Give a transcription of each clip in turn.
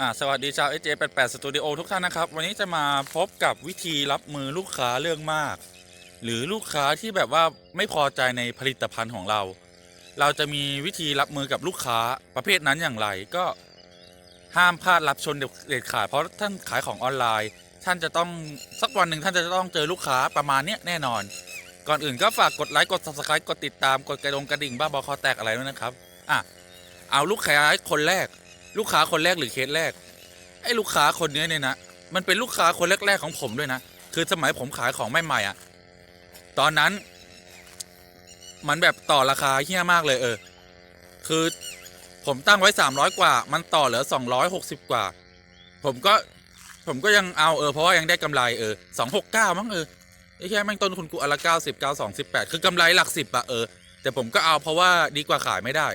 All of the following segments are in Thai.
อ่าสวัสดีชาว AJ88 Studio ทุกท่านนะครับ วันนี้จะมาพบกับวิธีรับมือลูกค้าเรื่องมาก หรือลูกค้าที่แบบว่าไม่พอใจในผลิตภัณฑ์ของเรา เราจะมีวิธีรับมือกับลูกค้าประเภทนั้นอย่างไรก็ห้ามพลาดรับชนเด็ดขาดเพราะท่านขายของออนไลน์ ท่านจะต้องสักวันหนึ่งท่านจะต้องเจอลูกค้าประมาณเนี้ยแน่นอน ก่อนอื่นก็ฝากกดไลค์กด subscribe กดติดตามกดกระดงกระดิ่งบ้าบอคอแตกอะไรด้วยนะครับอะเอาลูกค้าคนแรก ลูกค้าคนแรกหรือเคสแรก ไอ้ลูกค้าคนนี้เนี่ยนะ มันเป็นลูกค้าคนแรก ๆ ของผมด้วยนะ คือสมัยผมขายของใหม่ๆอะ ตอนนั้น มันแบบต่อราคาเฮี้ยมากเลยเออ คือผมตั้งไว้สามร้อยกว่า มันต่อเหลือสองร้อยหกสิบกว่า ผมก็ผมก็ยังเอาเออเพราะว่ายังได้กำไรเออสองหกเก้ามั้งเออไอ้แค่แม่งต้นทุนกูอันละเก้าสิบเก้าสองสิบแปดคือกำไรหลักสิบอะเออ แต่ผมก็เอาเพราะว่าดีกว่าขายไม่ได้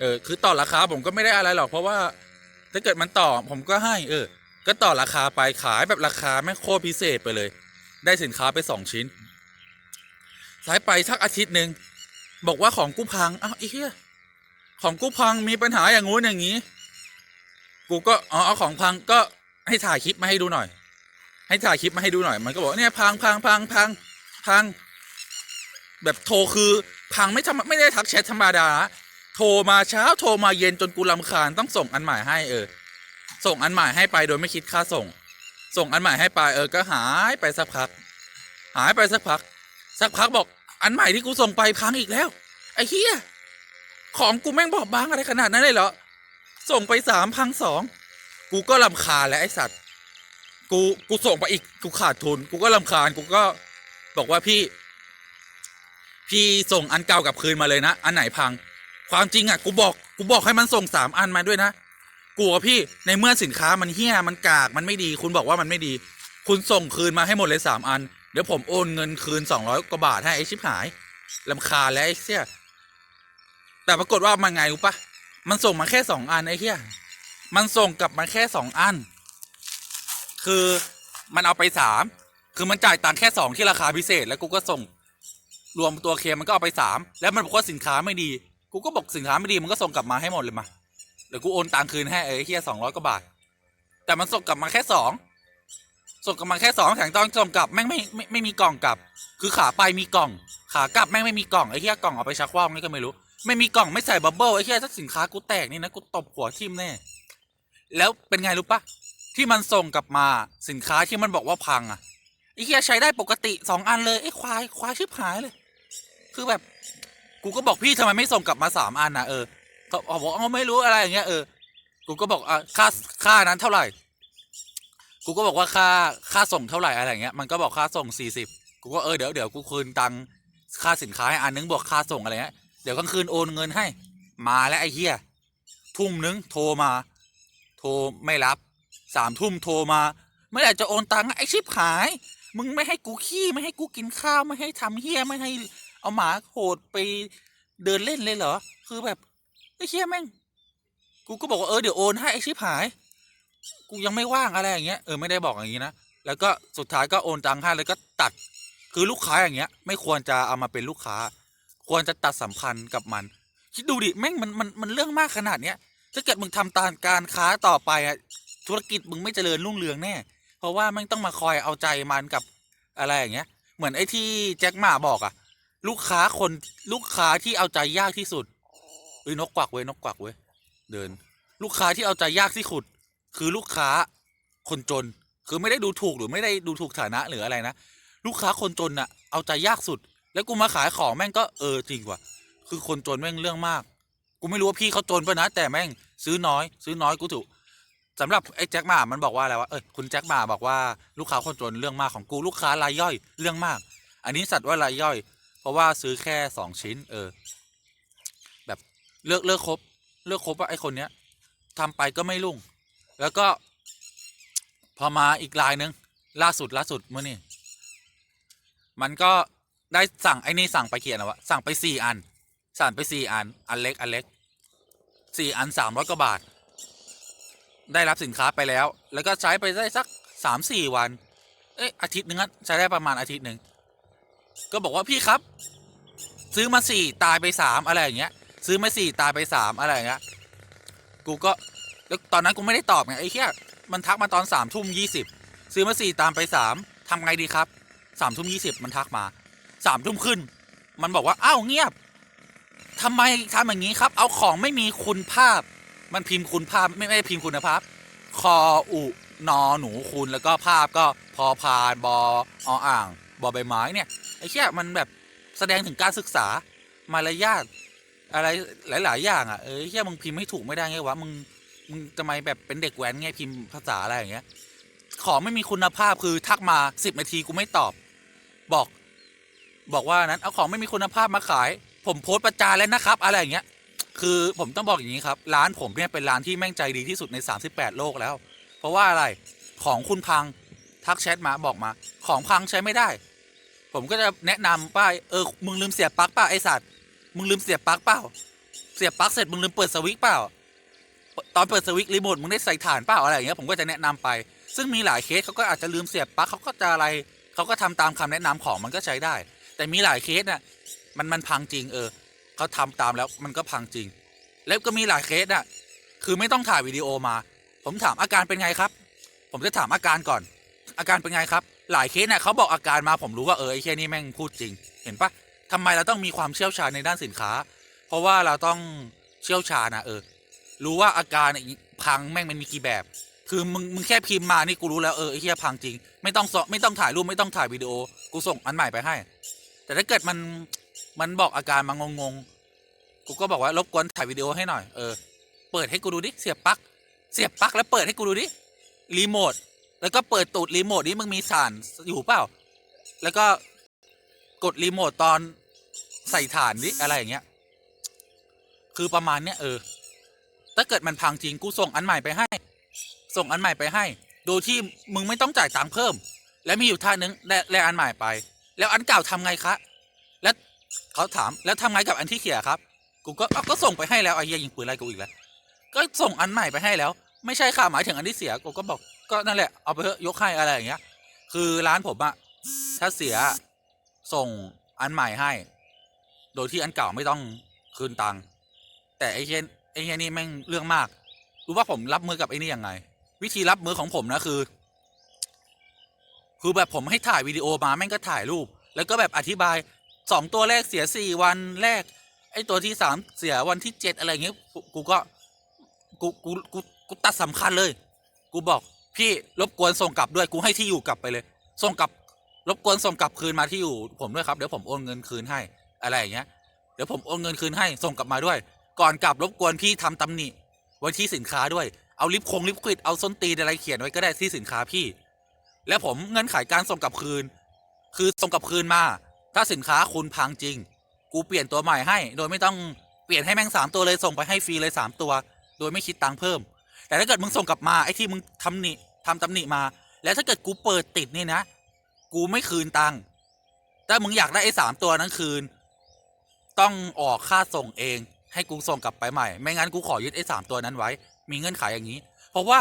เออคือต่อราคาผมก็ไม่ได้อะไรหรอกเพราะว่า ถ้าเกิดมันต่อผมก็ให้ เออ ก็ต่อราคาไปขายแบบราคาแม่โคตรพิเศษไปเลย ได้สินค้าไปสองชิ้น สายไปสักอาทิตย์หนึ่งบอกว่าของกูพังอ้าวไอ้เหี้ยของกูพังมีปัญหาอย่างงู้นอย่างนี้ กูก็อ๋อเอาของพังก็ให้ถ่ายคลิปมาให้ดูหน่อย ให้ถ่ายคลิปมาให้ดูหน่อย มันก็บอกเนี่ยพังพังพังพังพัง แบบโทรคือพังไม่ทำไม่ได้ทักแชทธรรมดาโทรมาเช้าโทรมาเย็นจนกูรำคาญต้องส่งอันใหม่ให้เออ ส่งอันใหม่ให้ไปโดยไม่คิดค่าส่ง ส่งอันใหม่ให้ไปเออก็หายไปสักพัก หายไปสักพัก สักพักบอกอันใหม่ที่กูส่งไปพังอีกแล้ว ไอ้เฮียของกูแม่งบอบบางอะไรขนาดนั้นเลยเหรอ ส่งไปสามพังสองกูก็ลำคาญแล้วไอสัตว์ กูกูส่งไปอีกกูขาดทุน กูก็ลำคาญกูก็บอกว่าพี่ พี่ส่งอันเก่ากลับคืนมาเลยนะ อันไหนพัง ความจริงอะกูบอกกูบอกให้มันส่งสามอันมาด้วยนะกูกับพี่ในเมื่อสินค้ามันเฮี้ยมันกากมันไม่ดี คุณบอกว่ามันไม่ดี คุณส่งคืนมาให้หมดเลยสามอัน เดี๋ยวผมโอนเงินคืนสองร้อยกว่าบาทให้ไอชิบหายลำคาแล้วไอ้เสี้ยแต่ปรากฏว่ามันไงรู้ปะมันส่งมาแค่สองอันไอ้เหี้ยมันส่งกลับมาแค่สองอัน คือมันเอาไปสามคือมันจ่ายตังค์แค่สองที่ราคาพิเศษ แล้วกูก็ส่งรวมตัวเคมมันก็เอาไปสามแล้วมันบอกว่าสินค้าไม่ดี กูก็บอกสินค้าไม่ดีมันก็ส่งกลับมาให้หมดเลยมาเดี๋ยวกูโอนตังคืนให้เอ้เฮียสองร้อยกว่าบาท แต่มันส่งกลับมาแค่สองส่งกลับมาแค่สองแถมตอนส่งกลับแม่งไม่ไม่ไม่มีกล่องกลับ คือขาไปมีกล่อง ขากลับแม่งไม่มีกล่องไอ้เฮียกล่องเอาไปชักว่าวนี่ก็ไม่รู้ ไม่มีกล่องไม่ใส่บับเบิ้ลไอ้เฮียถ้าสินค้ากูแตกนี่นะกูตบหัวทิ่มแน่แล้วเป็นไงรู้ปะที่มันส่งกลับมาสินค้าที่มันบอกว่าพังอะไอ้เฮียใช้ได้ปกติสองอันเลยไอ้ควายควายชิบหายเลย คือแบบ กูก็บอกพี่ทำไมไม่ส่งกลับมาสามอันนะเออก็บอกเอาไม่รู้อะไรอย่างเงี้ยเออกูก็บอกอะค่าค่านั้นเท่าไหร่ กูก็บอกว่าค่าค่าส่งเท่าไหร่อะไรอย่างเงี้ยมันก็บอกค่าส่งสี่สิบกูก็เออเดี๋ยวเดี๋ยวกูคืนตังค่าสินค้าให้อันนึงบอกค่าส่งอะไรเงี้ยเดี๋ยวกลางคืนโอนเงินให้ มาแล้วไอ้เหี้ยทุ่มนึงโทรมา โทรไม่รับสามทุ่มโทรมาเมื่อไหร่จะโอนตังค์ไอ้ชิบหาย มึงไม่ให้กูขี้ไม่ให้กูกินข้าวไม่ให้ทำเหี้ยไม่ให้ เอาหมาโหดไปเดินเล่นเลยเหรอ คือแบบไอ้เชี่ยแม่ง กูก็บอกว่าเออเดี๋ยวโอนให้ไอ้ชิบหาย กูยังไม่ว่างอะไรอย่างเงี้ยเออไม่ได้บอกอย่างงี้นะ แล้วก็สุดท้ายก็โอนตังค์ให้แล้วก็ตัด คือลูกค้าอย่างเงี้ย ไม่ควรจะเอามาเป็นลูกค้า ควรจะตัดสัมพันธ์กับมัน คิดดูดิแม่งมันมันมันเรื่องมากขนาดเนี้ย ถ้าเกิดมึงทำตามการค้าต่อไปอะธุรกิจมึงไม่เจริญรุ่งเรืองแน่ เพราะว่าแม่งต้องมาคอยเอาใจมันกับอะไรอย่างเงี้ย เหมือนไอ้ที่แจ็คหมาบอกอะ ลูกค้าคนลูกค้าที่เอาใจยากที่สุดเอ้ยนกกวักเว้ยนกกวักเว้ยเดิน ลูกค้าที่เอาใจยากที่สุด คือลูกค้าคนจน คือไม่ได้ดูถูกหรือไม่ได้ดูถูกฐานะหรืออะไรนะลูกค้าคนจนอะเอาใจยากสุด แล้วกูมาขายของแม่งก็เออจริงว่ะคือคนจนแม่งเรื่องมาก กูไม่รู้ว่าพี่เขาจนปะนะแต่แม่งซื้อน้อย ซื้อน้อยกูถูกสำหรับไอ้แจ็คหมามันบอกว่าอะไรวะเอ้ยคุณแจ็คหมาบอกว่าลูกค้าคนจนเรื่องมากของกูลูกค้ารายย่อยเรื่องมาก อันนี้สัตว์ว่ารายย่อย เพราะว่าซื้อแค่สองชิ้น เออ แบบเลิกเลิกครบ เลิกครบว่าไอ้คนเนี้ยทำไปก็ไม่รุ่ง แล้วก็ พอมาอีกรายนึงล่าสุดล่าสุดเมื่อนี่มันก็ได้สั่งไอ้นี่สั่งไปเขียนนะวะสั่งไปสี่อัน สั่งไปสี่อัน อันเล็ก อันเล็กสี่อันสามร้อยกว่าบาท ได้รับสินค้าไปแล้ว แล้วก็ใช้ไปได้สักสามสี่วัน เอ๊ะอาทิตย์หนึงอะใช้ได้ประมาณอาทิตย์หนึ่ง ก็บอกว่าพี่ครับ ซื้อมาสี่ตายไปสามอะไรอย่างเงี้ย ซื้อมาสี่ตายไปสามอะไรอย่างเงี้ยกูก็แล้วตอนนั้นกูไม่ได้ตอบไงไอ้เหี้ยมันทักมาตอนสามทุ่มยี่สิบซื้อมาสี่ตามไปสามทำไงดีครับสามทุ่มยี่สิบมันทักมาสามทุ่มขึ้น มันบอกว่าอ้าวเงียบทำไมทำอย่างนี้ครับ เอาของไม่มีคุณภาพ มันพิมพ์คุณภาพไม่ไม่ได้พิมพ์คุณภาพ คออุ นอหนูคุณแล้วก็ภาพก็พอพานบอออ่าง บอใบไม้เนี่ยไอ้เหี้ยมันแบบแสดงถึงการศึกษามารยาทอะไรหลาย ๆ อย่างอะเออไอ้เหี้ยมึงพิมพ์ให้ถูกไม่ได้ไงวะมึงมึงทำไมแบบเป็นเด็กแว้นไงพิมพ์ภาษาอะไรอย่างเงี้ย ของไม่มีคุณภาพคือทักมาสิบนาทีกูไม่ตอบ บอก บอกว่านั้นเอาของไม่มีคุณภาพมาขาย ผมโพสต์ประจานแล้วนะครับ อะไรอย่างเงี้ย คือผมต้องบอกอย่างนี้ครับ ร้านผมเนี่ยเป็นร้านที่แม่งใจดีที่สุดใน 38 โลกแล้ว เพราะว่าอะไรของคุณพังทักแชทมาบอกมา ของพังใช้ไม่ได้ ผมก็จะแนะนำป้าเออมึงลืมเสียบปลั๊กเปล่าไอสัตว์มึงลืมเสียบปลั๊กเปล่าเสียบปลั๊กเสร็จมึงลืมเปิดสวิตช์เปล่าตอนเปิดสวิตช์รีโมทมึงได้ใส่ฐานเปล่าอะไรอย่างเงี้ยผมก็จะแนะนำไป ซึ่งมีหลายเคสเขาก็อาจจะลืมเสียบปลั๊กเขาก็จะอะไรเขาก็ทำตามคำแนะนำของมันก็ใช้ได้ แต่มีหลายเคสน่ะมันมันพังจริงเออเขาทำตามแล้วมันก็พังจริง แล้วก็มีหลายเคสน่ะคือไม่ต้องถ่ายวิดีโอมา ผมถามอาการเป็นไงครับ ผมจะถามอาการก่อน อาการเป็นไงครับ หลายเคสน่ะเขาบอกอาการมาผมรู้ว่าเออไอ้แค่นี้แม่งพูดจริง เห็นปะทำไมเราต้องมีความเชี่ยวชาญในด้านสินค้า เพราะว่าเราต้องเชี่ยวชาญนะเออ รู้ว่าอาการพังแม่งมันมีกี่แบบ คือมึงมึงแค่พิมพ์มานี่กูรู้แล้วเออไอ้เหี้ยพังจริง ไม่ต้องไม่ต้องถ่ายรูปไม่ต้องถ่ายวิดีโอ กูส่งอันใหม่ไปให้ แต่ถ้าเกิดมันมันบอกอาการมางงๆกูก็บอกว่ารบกวนถ่ายวิดีโอให้หน่อยเออเปิดให้กูดูดิเสียบปลั๊กเสียบปลั๊กแล้วเปิดให้กูดูดิรีโมท แล้วก็เปิดตูดรีโมทนี้มึงมีสารอยู่เปล่า แล้วก็กดรีโมทตอนใส่ฐานดิอะไรอย่างเงี้ย คือประมาณเนี้ยเออ ถ้าเกิดมันพังจริงกูส่งอันใหม่ไปให้ ส่งอันใหม่ไปให้ โดยที่มึงไม่ต้องจ่ายตังค์เพิ่ม และมีอยู่ท่านึงแลกแลอันใหม่ไป แล้วอันเก่าทำไงคะแล้วเขาถามแล้วทำไงกับอันที่เขียครับ กูก็ก็ส่งไปให้แล้วไอ้เหี้ยยิงปืนไล่กูอีกแล้ว ก็ส่งอันใหม่ไปให้แล้ว ไม่ใช่ค่ะหมายถึงอันที่เสียกูก็บอก ก็นั่นแหละเอาไปเถอะยกให้อะไรอย่างเงี้ย คือร้านผมอะถ้าเสียส่งอันใหม่ให้ โดยที่อันเก่าไม่ต้องคืนตังค์แต่ไอ้เฮียไอ้เฮียนี่แม่งเรื่องมาก รู้ว่าผมรับมือกับไอ้นี่ยังไง วิธีรับมือของผมนะคือ คือแบบผมให้ถ่ายวิดีโอมาแม่งก็ถ่ายรูป แล้วก็แบบอธิบายสองตัวแรกเสียสี่วันแรก ไอ้ตัวที่สามเสียวันที่เจ็ดอะไรเงี้ยกูกูก็กูกูกูกูตัดสำคัญเลย กูบอก พี่รบกวนส่งกลับด้วยกูให้ที่อยู่กลับไปเลย ส่งกลับรบกวนส่งกลับคืนมาที่อยู่ผมด้วยครับเดี๋ยวผมโอนเงินคืนให้อะไรอย่างเงี้ยเดี๋ยวผมโอนเงินคืนให้ส่งกลับมาด้วย ก่อนกลับรบกวนพี่ทำตำหนิไว้ที่สินค้าด้วยเอาลิปคงลิปควิดเอาส้นตีนอะไรเขียนไว้ก็ได้ที่สินค้าพี่ แล้วผมเงื่อนไขการส่งกลับคืน คือส่งกลับคืนมา ถ้าสินค้าคุณพังจริง กูเปลี่ยนตัวใหม่ให้ โดยไม่ต้องเปลี่ยนให้แม่งสามตัวเลยส่งไปให้ฟรีเลยสามตัว โดยไม่คิดตังค์เพิ่ม แต่ถ้าเกิดมึงส่งกลับมาไอ้ที่มึงทำหนิทำตำหนิมา แล้วถ้าเกิดกูเปิดติดนี่นะ กูไม่คืนตังค์ถ้ามึงอยากได้ไอ้สามตัวนั้นคืน ต้องออกค่าส่งเอง ให้กูส่งกลับไปใหม่ ไม่งั้นกูขอยึดไอ้สามตัวนั้นไว้ มีเงื่อนไขอย่างนี้ เพราะว่า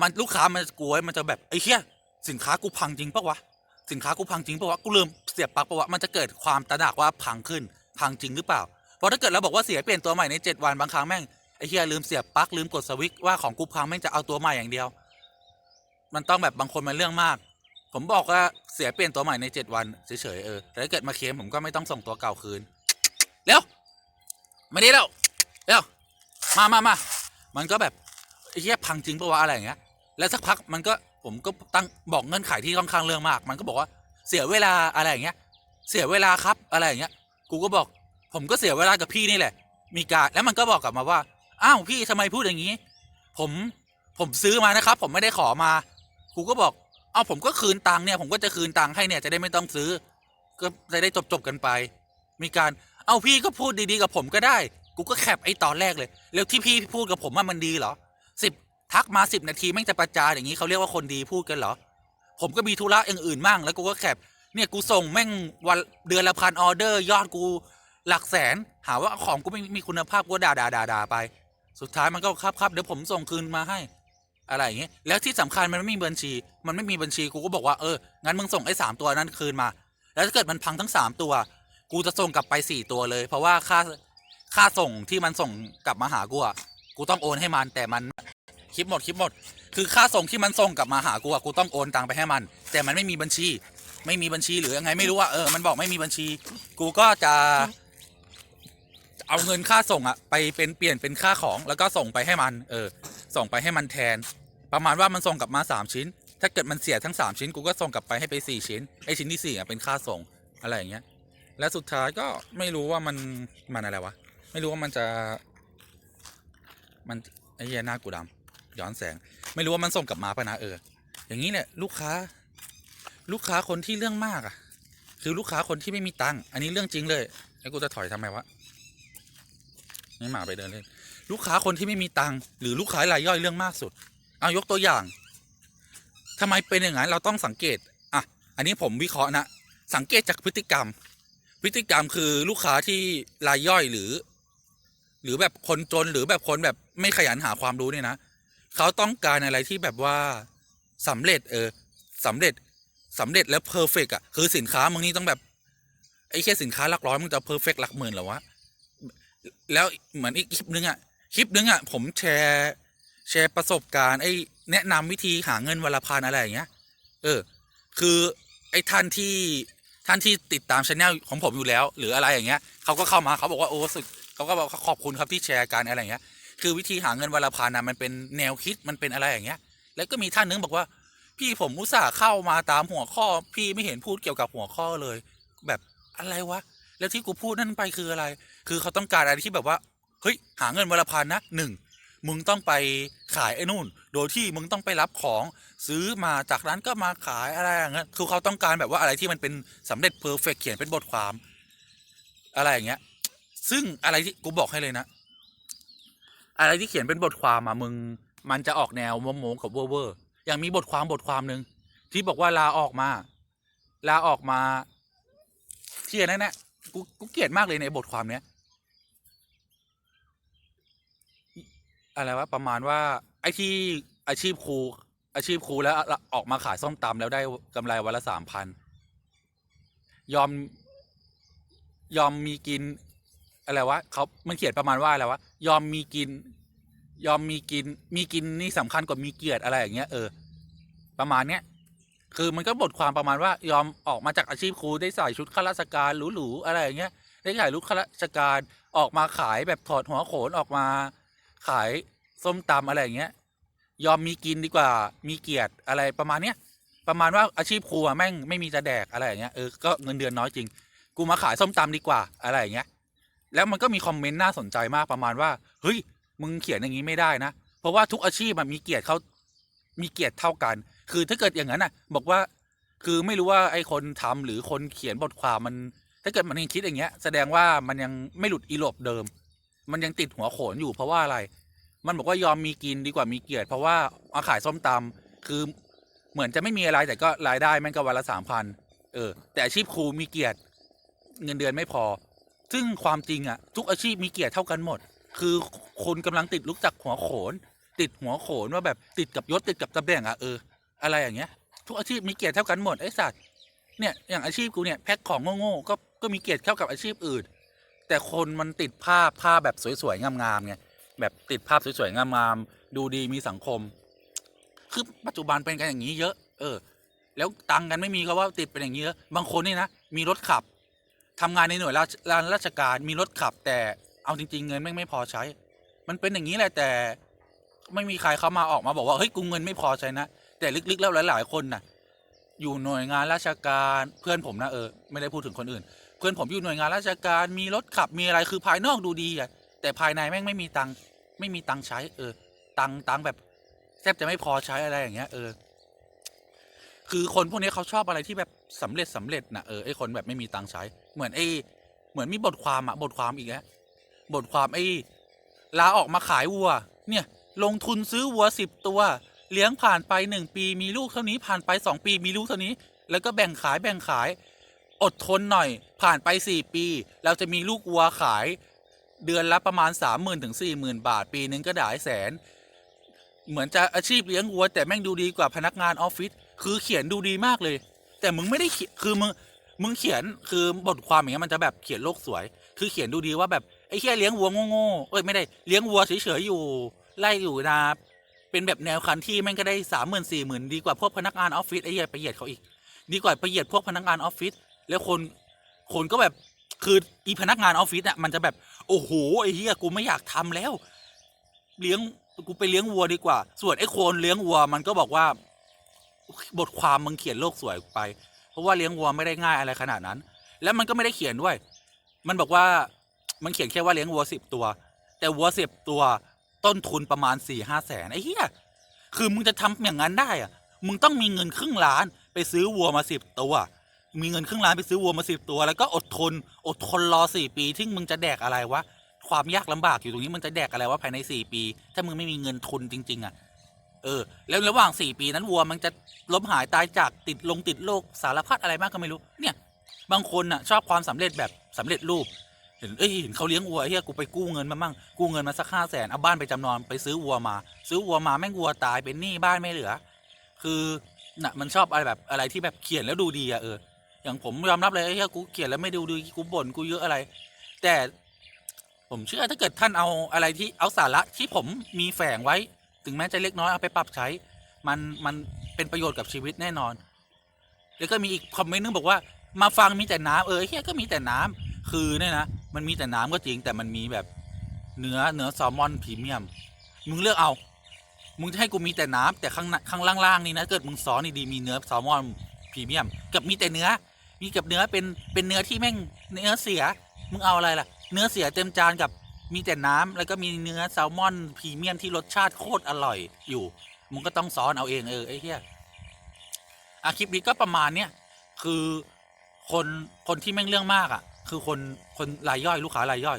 มันลูกค้ามันกลัวมันจะแบบไอ้เหี้ยสินค้ากูพังจริงปะวะสินค้ากูพังจริงปะวะกูลืมเสียบปลั๊กปะวะมันจะเกิดความตระหนักว่าพังขึ้นพังจริงหรือเปล่าเพราะถ้าเกิดเราบอกว่าเสียเปลี่ยนตัวใหม่ในเจ็ดวันบางครั้งแม่ง เหี้ยลืมเสียบปลั๊กลืมกดสวิตช์ว่าของกูพังแม่งจะเอาตัวใหม่อย่างเดียว มันต้องแบบบางคนมันเรื่องมาก ผมบอกว่าเสียเปลี่ยนตัวใหม่ในเจ็ดวันเฉยๆเออแต่ถ้าเกิดมาเคลมผมก็ไม่ต้องส่งตัวเก่าคืนเร็วมาดีแล้วเร็วมามามามันก็แบบไอ้เหี้ยพังจริงปะวะอะไรอย่างเงี้ย แล้วสักพักมันก็ผมก็ตั้งบอกเงื่อนไขที่ค่อนข้างเรื่องมาก มันก็บอกว่าเสียเวลาอะไรอย่างเงี้ย เสียเวลาครับอะไรอย่างเงี้ย กูก็บอก ผมก็เสียเวลากับพี่นี่แหละ มีการแล้วมันก็บอกกลับมาว่า อ้าวพี่ทำไมพูดอย่างนี้ ผมผมซื้อมานะครับ ผมไม่ได้ขอมากูก็บอกเอาผมก็คืนตังค์เนี่ย ผมก็จะคืนตังค์ให้เนี่ยจะได้ไม่ต้องซื้อ ก็จะได้จบจบกันไป มีการเอาพี่ก็พูดดีๆกับผมก็ได้ กูก็แคปไอ้ตอนแรกเลย แล้วที่พี่พูดกับผมว่ามันดีเหรอสิบทักมาสิบนาทีแม่งจะประจานอย่างนี้เขาเรียกว่าคนดีพูดกันเหรอ ผมก็มีธุระอย่างอื่นมั่งแล้วกูก็แคปเนี่ยกูส่งแม่งวันเดือนละพันออเดอร์ ยอดกูหลักแสน หาว่าของกูไม่มีคุณภาพกูด่าด่าด่าด่าไป สุดท้ายมันก็ครับครับเดี๋ยวผมส่งคืนมาให้ อะไรอย่างเงี้ยแล้วที่สำคัญมันไม่มีบัญชี มันไม่มีบัญชีกูก็บอกว่าเอองั้นมึงส่งไอ้สามตัวนั้นคืนมา แล้วถ้าเกิดมันพังทั้งสามตัว กูจะส่งกลับไปสี่ตัวเลย เพราะว่าค่าค่าส่งที่มันส่งกลับมาหากูอะกูต้องโอนให้มันแต่มันคลิปหมดคลิปหมด คือค่าส่งที่มันส่งกลับมาหากูอะกูต้องโอนตังไปให้มัน แต่มันไม่มีบัญชี ไม่มีบัญชีหรือยังไงไม่รู้ว่าเออมันบอกไม่มีบัญชี กูก็จะ เอาเงินค่าส่งอะไปเป็นเปลี่ยนเป็นค่าของแล้วก็ส่งไปให้มันเออส่งไปให้มันแทน ประมาณว่ามันส่งกลับมาสามชิ้น ถ้าเกิดมันเสียทั้งสามชิ้นกูก็ส่งกลับไปให้ไปสี่ชิ้นไอชิ้นที่สี่อะเป็นค่าส่งอะไรอย่างเงี้ย และสุดท้ายก็ไม่รู้ว่ามันมันอะไรวะไม่รู้ว่ามันจะ มันไอ้เหี้ยหน้ากูดำย้อนแสง ไม่รู้ว่ามันส่งกลับมาปะนะเออ อย่างนี้เนี่ยลูกค้า ลูกค้าคนที่เรื่องมากอะคือลูกค้าคนที่ไม่มีตังค์อันนี้เรื่องจริงเลยไอ้กูจะถอยทำไมวะ นี่หมาไปเดินเล่น ลูกค้าคนที่ไม่มีตังค์หรือลูกค้ารายย่อยเรื่องมากสุด เอายกตัวอย่างทำไมเป็นอย่างนั้นเราต้องสังเกตอะอันนี้ผมวิเคราะห์นะสังเกตจากพฤติกรรม พฤติกรรมคือลูกค้าที่รายย่อยหรือ หรือแบบคนจนหรือแบบคนแบบไม่ขยันหาความรู้เนี่ยนะเขาต้องการอะไรที่แบบว่าสำเร็จเออสำเร็จสำเร็จแล้วเพอร์เฟกอะคือสินค้ามึงนี่ต้องแบบไอ้แค่สินค้าหลักร้อยมึงจะเพอร์เฟกหลักหมื่นหรอวะ แล้วเหมือนอีกคลิปนึงอะคลิปนึงอะผมแชร์แชร์ประสบการณ์ไอ้แนะนำวิธีหาเงินวันละพันอะไรอย่างเงี้ย เออ คือไอ้ท่านที่ท่านที่ติดตามช anel ของผมอยู่แล้ว หรืออะไรอย่างเงี้ยเขาก็เข้ามาเขาบอกว่าโอ้สุดเขาก็บอกขอบคุณครับที่แชร์กันอะไรอย่างเงี้ย คือวิธีหาเงินวันละพันนะมันเป็นแนวคิดมันเป็นอะไรอย่างเงี้ย แล้วก็มีท่านนึงบอกว่า พี่ผมอุตส่าห์เข้ามาตามหัวข้อ พี่ไม่เห็นพูดเกี่ยวกับหัวข้อเลย แบบอะไรวะแล้วที่กูพูดนั่นไปคืออะไร คือเขาต้องการอะไรที่แบบว่า เฮ้ย หาเงินวันละพันนะหนึ่งมึงต้องไปขายไอ้นู่น โดยที่มึงต้องไปรับของซื้อมาจากร้านก็มาขายอะไรอย่างเงี้ย คือเขาต้องการแบบว่าอะไรที่มันเป็นสำเร็จเพอร์เฟกเขียนเป็นบทความ อะไรอย่างเงี้ย ซึ่งอะไรที่กูบอกให้เลยนะ อะไรที่เขียนเป็นบทความอะมึง มันจะออกแนวโมโมกับเวอร์เวอร์อย่างมีบทความบทความหนึ่งที่บอกว่าลาออกมา ลาออกมาเทียนั่นแหละกูกูเกลียดมากเลยในบทความเนี้ย อะไรวะประมาณว่าไอ้ที่อาชีพครูอาชีพครูแล้วออกมาขายส้มตำแล้วได้กำไรวันละสามพันยอมยอมมีกินอะไรวะเขามันเขียนประมาณว่าอะไรวะยอมมีกิน ยอมมีกิน มีกินนี่สำคัญกว่ามีเกียรติอะไรอย่างเงี้ยเออ ประมาณเนี้ยคือมันก็บทความประมาณว่ายอมออกมาจากอาชีพครูได้ใส่ชุดข้าราชการหรูๆอะไรอย่างเงี้ยได้ใส่ชุดข้าราชการออกมาขายแบบถอดหัวโขนออกมา ขายส้มตำอะไรอย่างเงี้ย ยอมมีกินดีกว่า มีเกียรติอะไรประมาณเนี้ย ประมาณว่าอาชีพครูอะแม่งไม่มีจะแดกอะไรอย่างเงี้ยเออก็เงินเดือนน้อยจริง กูมาขายส้มตำดีกว่าอะไรอย่างเงี้ย แล้วมันก็มีคอมเมนต์น่าสนใจมากประมาณว่าเฮ้ยมึงเขียนอย่างนี้ไม่ได้นะเพราะว่าทุกอาชีพมันมีเกียรติเขามีเกียรติเท่ากัน คือถ้าเกิดอย่างนั้นน่ะ บอกว่าคือไม่รู้ว่าไอ้คนทำหรือคนเขียนบทความมัน ถ้าเกิดมันยังคิดอย่างเงี้ย แสดงว่ามันยังไม่หลุดอีโลบเดิม มันยังติดหัวโขนอยู่เพราะว่าอะไร มันบอกว่ายอมมีกินดีกว่ามีเกียรติเพราะว่ามาขายส้มตำคือเหมือนจะไม่มีอะไรแต่ก็รายได้แม่งก็วันละสามพันเออ แต่อาชีพครูมีเกียรติเงินเดือนไม่พอ ซึ่งความจริงอะทุกอาชีพมีเกียรติเท่ากันหมด คือคนกำลังติดลุกจากหัวโขน ติดหัวโขนว่าแบบติดกับยศติดกับตำแหน่งอะเอออะไรอย่างเงี้ย ทุกอาชีพมีเกียรติเท่ากันหมดไอ้สัตว์เนี่ยอย่างอาชีพกูเนี่ยแพ็คของโง่ๆก็ก็มีเกียรติเท่ากับอาชีพอื่น แต่คนมันติดภาพภาพแบบสวยๆงามๆไงแบบติดภาพสวยๆงามๆดูดีมีสังคม คือปัจจุบันเป็นกันอย่างนี้เยอะ เออ แล้วตังกันไม่มีก็ว่าติดเป็นอย่างนี้เยอะบางคนนี่นะมีรถขับทำงานในหน่วยราราชราชการมีรถขับ แต่เอาจริง ๆ เงินแม่ไม่พอใช้ มันเป็นอย่างนี้แหละแต่ ไม่มีใครเข้ามาออกมาบอกว่าเฮ้ยกูเงินไม่พอใช้นะแต่ลึกๆแล้วหลาย ๆ คนน่ะ อยู่หน่วยงานราชการเพื่อนผมนะเออไม่ได้พูดถึงคนอื่น พื่อนผมอยู่หน่วยงานราชการมีรถขับมีอะไรคือภายนอกดูดีอะแต่ภายในแม่งไม่มีตังค์ไม่มีตังค์ใช้ เออ ตังค์ตังค์แบบแทบจะไม่พอใช้อะไรอย่างเงี้ยเออ คือคนพวกนี้เขาชอบอะไรที่แบบสำเร็จสำเร็จนะเออไอคนแบบไม่มีตังค์ใช้ เหมือนไอเหมือนมีบทความอะบทความอีกแล้วบทความไอลาออกมาขายวัว เนี่ย ลงทุนซื้อวัวสิบตัว เลี้ยงผ่านไปหนึ่งปีมีลูกเท่านี้ผ่านไปสองปีมีลูกเท่านี้ แล้วก็แบ่งขายแบ่งขาย อดทนหน่อย ผ่านไปสี่ปี เราจะมีลูกวัวขาย เดือนละประมาณสามหมื่นถึงสี่หมื่นบาท ปีนึงก็ได้แสน เหมือนจะอาชีพเลี้ยงวัว แต่แม่งดูดีกว่าพนักงานออฟฟิศคือเขียนดูดีมากเลย แต่มึงไม่ได้เขียนคือมึงมึงเขียนคือบทความอย่างเงี้ยมันจะแบบเขียนโลกสวย คือเขียนดูดีว่าแบบไอ้แค่เลี้ยงวัวโง่ๆเอ้ยไม่ได้เลี้ยงวัวเฉยๆอยู่ไล่อยู่นาเป็นแบบแนวคันที่แม่งก็ได้สามหมื่นสี่หมื่นดีกว่าพวกพนักงานออฟฟิศไอ้เหี้ยไปเหยียดเขาอีก ดีกว่าไปเหยียดพวกพนักงานออฟฟิศ แล้วคนคนก็แบบคืออีพนักงานออฟฟิศอะมันจะแบบโอ้โหไอ้เหี้ยกูไม่อยากทำแล้ว เลี้ยงกูไปเลี้ยงวัวดีกว่า ส่วนไอ้คนเลี้ยงวัวมันก็บอกว่า บทความมึงเขียนโลกสวยไป เพราะว่าเลี้ยงวัวไม่ได้ง่ายอะไรขนาดนั้น แล้วมันก็ไม่ได้เขียนด้วย มันบอกว่ามันเขียนแค่ว่าเลี้ยงวัวสิบตัว แต่วัวสิบตัวต้นทุนประมาณสี่ห้าแสนไอ้เหี้ยคือมึงจะทำอย่างนั้นได้อะมึงต้องมีเงินครึ่งล้านไปซื้อวัวมาสิบตัว มีเงินครึ่งล้านไปซื้อวัวมาสิบตัว แล้วก็อดทน อดทนรอสี่ปีที่มึงจะแดกอะไรวะความยากลำบากอยู่ตรงนี้มึงจะแดกอะไรวะภายในสี่ปี ถ้ามึงไม่มีเงินทุนจริง ๆ อะ เออ แล้วระหว่างสี่ปีนั้นวัวมันจะล้มหายตายจากติดลงติดโรคสารพัดอะไรมากก็ไม่รู้ เนี่ยบางคนอะชอบความสำเร็จแบบสำเร็จรูปเห็นเอ้ยเห็นเขาเลี้ยงวัวเฮียกูไปกู้เงินมามั่งกู้เงินมาสักห้าแสนเอาบ้านไปจำนองไปซื้อวัวมา ซื้อวัวมาแม่งวัวตายเป็นหนี้บ้านไม่เหลือ คือน่ะมันชอบอะไรแบบอะไรที่แบบเขียนแล้วดูดีอะเออ อย่างผมยอมรับเลยไอ้เฮียกูเขียนแล้วไม่ดูดีกูบ่นกูเยอะอะไร แต่ผมเชื่อถ้าเกิดท่านเอาอะไรที่เอาสาระที่ผมมีแฝงไว้ ถึงแม้จะเล็กน้อยเอาไปปรับใช้ มันมันเป็นประโยชน์กับชีวิตแน่นอน แล้วก็มีอีกคอมเมนต์นึงบอกว่า มาฟังมีแต่น้ำเออไอ้เฮียก็มีแต่น้ำคือเนี่ยนะมันมีแต่น้ำก็จริงแต่มันมีแบบเนื้อเนื้อแซลมอนพรีเมียม มึงเลือกเอา มึงจะให้กูมีแต่น้ำแต่ข้างหน้าข้างล่างๆนี่นะเกิดมึงซ้อนนี่ดีมีเนื้อแซลมอนพรีเมียม กับมีแต่เนื้อ มีกับเนื้อเป็นเป็นเนื้อที่แม่งเนื้อเสีย มึงเอาอะไรล่ะ เนื้อเสียเต็มจานกับมีแต่น้ำแล้วก็มีเนื้อแซลมอนพรีเมียมที่รสชาติโคตรอร่อยอยู่ มึงก็ต้องซ้อนเอาเองเออไอ้เหี้ยอาคลิปนี้ก็ประมาณเนี้ยคือคนคนที่แม่งเรื่องมากอะ คือคนคนรายย่อยลูกค้ารายย่อย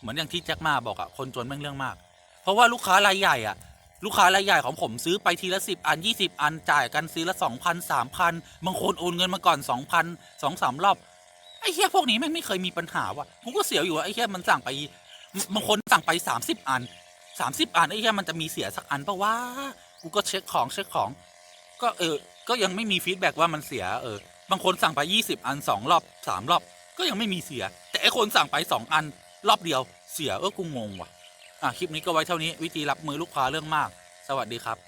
เหมือนอย่างที่แจ็คมาบอกอะคนจนแม่งเรื่องมาก เพราะว่าลูกค้ารายใหญ่อะ ลูกค้ารายใหญ่ของผมซื้อไปทีละสิบอันยี่สิบอันจ่ายกันซื้อละสองพันสามพันบางคนโอนเงินมาก่อนสองพันสองสามรอบไอ้เหี้ยพวกนี้แม่งไม่เคยมีปัญหาว่ะกูก็เสียวอยู่ว่าไอ้เหี้ยมันสั่งไปบางคนสั่งไปสามสิบอันสามสิบอันไอ้เหี้ยมันจะมีเสียสักอันปะวะกูก็เช็คของเช็คของ ก็เออก็ยังไม่มีฟีดแบ็กว่ามันเสียเออบางคนสั่งไปยี่สิบอันสองรอบสามรอบ ก็ยังไม่มีเสีย แต่ไอ้คนสั่งไปสองอัน รอบเดียวเสียเออกูงงว่ะ อะคลิปนี้ก็ไว้เท่านี้วิธีรับมือลูกค้าเรื่องมาก สวัสดีครับ